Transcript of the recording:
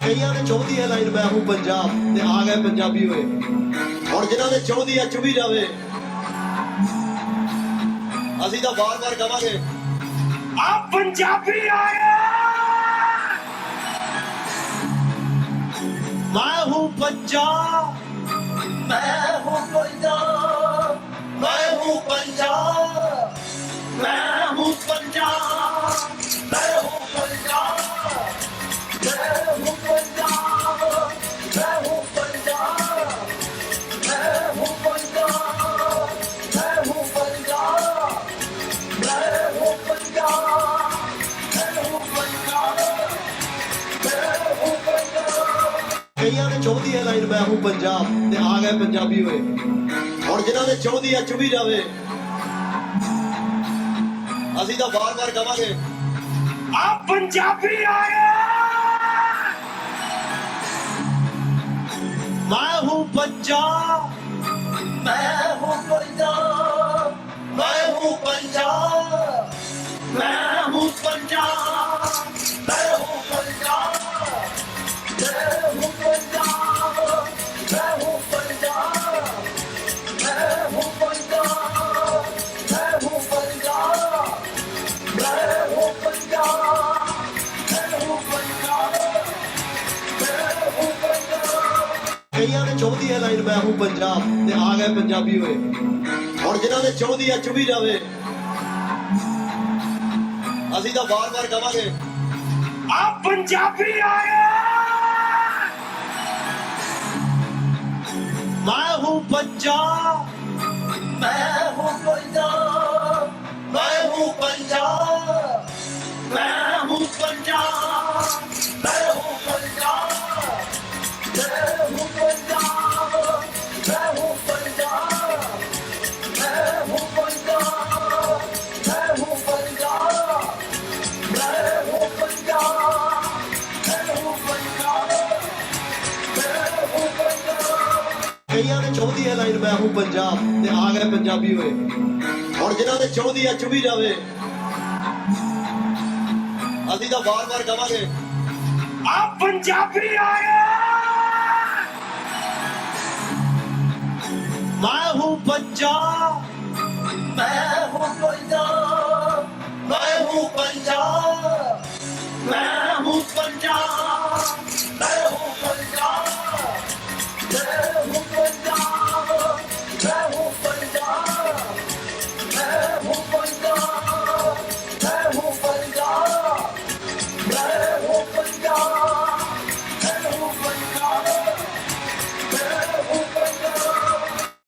ਕਈਆਂ ਨੇ ਚਾਹੁੰਦੀ ਹੈ ਲਾਈਨ, ਮੈਂ ਹੂੰ ਪੰਜਾਬ, ਤੇ ਆ ਗਏ ਪੰਜਾਬੀ ਹੋਏ ਹੁਣ ਜਿਨ੍ਹਾਂ ਨੇ ਚਾਹੁੰਦੀ ਹੈ ਚੁਭੀ ਜਾਵੇ। ਅਸੀਂ ਤਾਂ ਵਾਰ-ਵਾਰ ਕਵਾਂਗੇ ਆ ਪੰਜਾਬੀ ਆਇਆ ਮੈਂ ਹੂੰ ਪੰਜਾਬ, ਮੈਂ ਹੂੰ ਪੰਜਾਬ। ਕਈਆਂ ਨੇ ਚਾਹੁੰਦੀ ਹੈ ਲਾਈਨ ਮੈਂ ਹੂੰ ਪੰਜਾਬ ਤੇ ਆ ਗਏ ਪੰਜਾਬੀ ਹੋਏ ਹੁਣ ਜਿਨ੍ਹਾਂ ਨੇ ਚਾਹੁੰਦੀ ਹੈ ਚੁਭੀ ਜਾਵੇ, ਅਸੀਂ ਤਾਂ ਵਾਰ-ਵਾਰ ਕਵਾਂਗੇ ਆ ਪੰਜਾਬੀ ਆਇਆ ਮੈਂ ਹੂੰ ਪੰਜਾਬ, ਮੈਂ ਕਈਆਂ ਨੇ ਚਾਹੁੰਦੀ ਹੈ ਲਾਈਨ ਮੈਂ ਹੂੰ ਪੰਜਾਬ ਤੇ ਆ ਗਏ ਪੰਜਾਬੀ ਹੋਏ। ਹੁਣ ਜਿਨ੍ਹਾਂ ਨੇ ਚਾਹੁੰਦੀ ਹੈ ਚੁਭੀ ਜਾਵੇ ਅਸੀਂ ਤਾਂ ਵਾਰ-ਵਾਰ ਕਵਾਂਗੇ ਆ ਪੰਜਾਬੀ ਆਇਆ ਮੈਂ ਹੂੰ ਪੰਜਾਬ ਮੈਂ ਚਾਹੁੰਦੀ ਹੈ ਲਾਈਨ, ਮੈਂ ਹੂੰ ਪੰਜਾਬ ਤੇ ਆ ਗਏ ਪੰਜਾਬੀ ਹੋਏ। ਹੁਣ ਜਿਨ੍ਹਾਂ ਨੇ ਚਾਹੁੰਦੀ ਹੈ ਚੁਭੀ ਜਾਵੇ। ਅਸੀਂ ਤਾਂ ਵਾਰ-ਵਾਰ ਕਵਾਂਗੇ ਆ ਪੰਜਾਬੀ ਆਇਆ ਮੈਂ ਹੂੰ ਪੰਜਾਬ, ਮੈਂ ਹੂੰ ਪੰਜਾਬ, ਮੈਂ ਹੂੰ ਪੰਜਾਬ।